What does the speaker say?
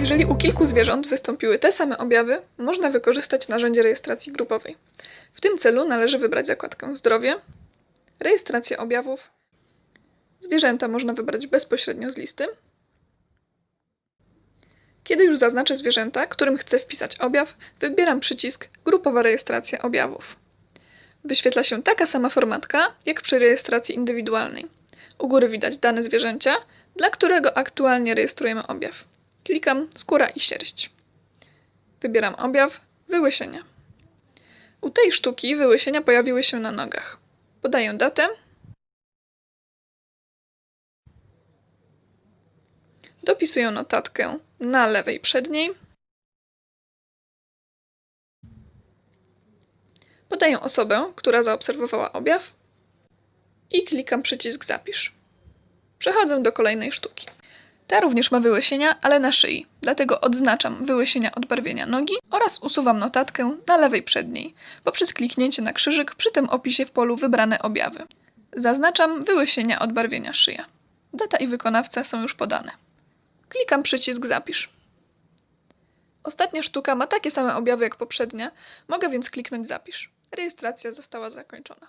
Jeżeli u kilku zwierząt wystąpiły te same objawy, można wykorzystać narzędzie rejestracji grupowej. W tym celu należy wybrać zakładkę Zdrowie, Rejestracja objawów. Zwierzęta można wybrać bezpośrednio z listy. Kiedy już zaznaczę zwierzęta, którym chcę wpisać objaw, wybieram przycisk Grupowa rejestracja objawów. Wyświetla się taka sama formatka, jak przy rejestracji indywidualnej. U góry widać dane zwierzęcia, dla którego aktualnie rejestrujemy objaw. Klikam skóra i sierść. Wybieram objaw wyłysienia. U tej sztuki wyłysienia pojawiły się na nogach. Podaję datę. Dopisuję notatkę na lewej przedniej. Podaję osobę, która zaobserwowała objaw i klikam przycisk Zapisz. Przechodzę do kolejnej sztuki. Ta również ma wyłysienia, ale na szyi, dlatego odznaczam wyłysienia odbarwienia nogi oraz usuwam notatkę na lewej przedniej poprzez kliknięcie na krzyżyk przy tym opisie w polu wybrane objawy. Zaznaczam wyłysienia odbarwienia szyja. Data i wykonawca są już podane. Klikam przycisk Zapisz. Ostatnia sztuka ma takie same objawy jak poprzednia, mogę więc kliknąć Zapisz. Rejestracja została zakończona.